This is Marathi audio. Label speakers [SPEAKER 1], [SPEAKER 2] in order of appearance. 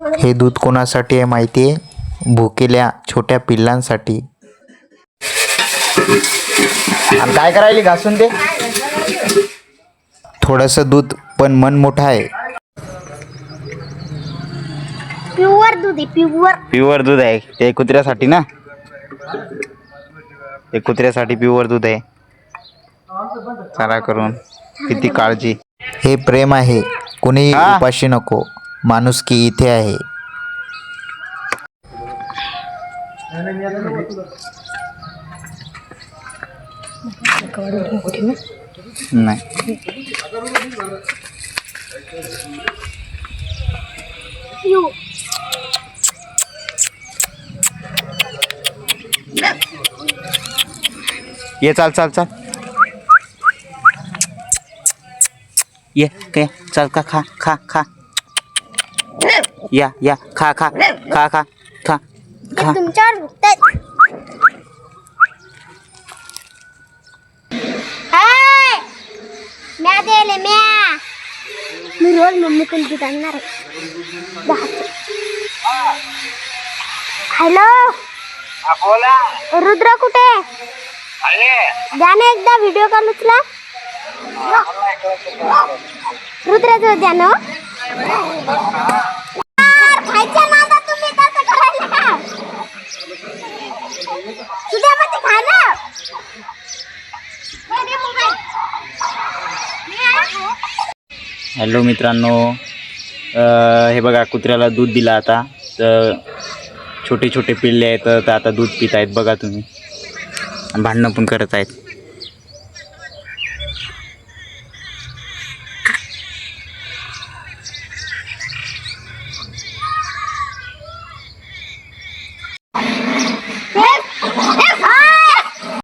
[SPEAKER 1] हे दूध कोणासाठी आहे माहिती आहे? भुकेल्या छोट्या पिल्लांसाठी.
[SPEAKER 2] आणि काय करायली घासून ते?
[SPEAKER 1] थोडंसं दूध पण मन मोठं आहे.
[SPEAKER 3] प्युअर दूध आहे प्युअर.
[SPEAKER 2] प्युअर दूध आहे ते कुत्र्यासाठी ना. ते कुत्र्यासाठी प्युअर दूध आहे. चला करून किती काळजी.
[SPEAKER 1] हे प्रेम आहे कुणीही
[SPEAKER 2] हा.
[SPEAKER 1] उपाशी नको. माणुसकी इथे आहे.
[SPEAKER 3] ये
[SPEAKER 2] चाल चाल चाल. ये काय चल का खा खा खा. या या. खा खा. खा खा. खा. खा.
[SPEAKER 3] तुमच्यावर भुकतायत. हाय! म्या देले म्या. मी रोज मम्मी कोण दूध आणणार आहे? दहाचं. हॅलो? रुद्र कुठे? द्या ना एकदा व्हिडिओ कॉल उचला. रुद्राचं द्या
[SPEAKER 2] हॅलो मित्रांनो हे बघा कुत्र्याला दूध दिलं आता. तर छोटे छोटे पिल्ले आहेत तर आता दूध पित आहेत बघा तुम्ही. भांडणं पण करत आहेत.